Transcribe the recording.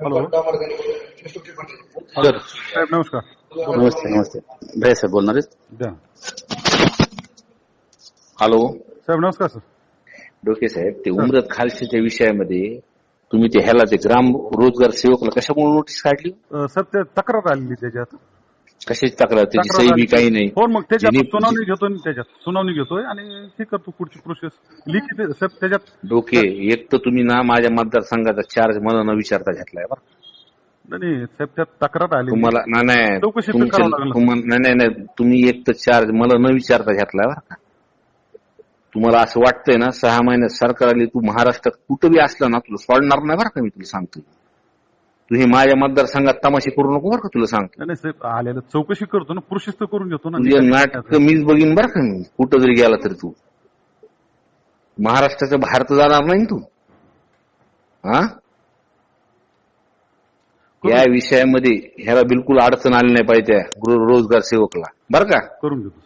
Hello sir साहेब नमस्कार नमस्ते नमस्ते भैया साहेब बोलणार हॅलो साहेब नमस्कार सर डोके साहेब ते उमरत खालशीच्या विषयामध्ये तुम्ही ते ह्याला ते ग्राम रोजगार सेवकला कशामुळे नोटीस काढली? सर ते तक्रार आलेली त्याच्यात. कशाची तक्रार त्याची सही बी. काही नाही. हो मग त्याच्यात ज्यांनी- सुनावणी घेतोय ना त्याच्यात सुनावणी घेतोय आणि हे करतो पुढची प्रोसेस लिखित साहेब त्याच्यात डोके एक तर तुम्ही ना माझ्या मतदारसंघाचा चार्ज मला न विचारता घेतलाय बरं. नाही नाही, साहेब त्यात तक्रार आली. तुम्हाला नाही, नाही चौकशी तर तुमच्या- करावं लागेल. तुम्हाला- नाही नाही नाही तुम्ही एक तर चार्ज मला न विचारता घेतलाय बरं. का तुम्हाला असं वाटतंय ना सहा महिन्यात सरकार आली तू महाराष्ट्रात कुठं बी असलं ना तुला सोडणार नाही बरं का मी तुला सांगतो हे माझ्या मतदारसंघात तमाशे करू नको बरं का तुला सांगतो. नाही नाही, साहेब आलेलं चौकशी करतो ना तर करून घेतो ना. नाटक मीच बघीन बरं का मी. कुठं जरी गेला तरी तू. महाराष्ट्राच्या बाहेर तर जाणार नाही तू. हा? या विषयामध्ये ह्याला बिलकुल अडचण आली नाही पाहिजे रोजगार सेवकला. बरं का? करून घेतो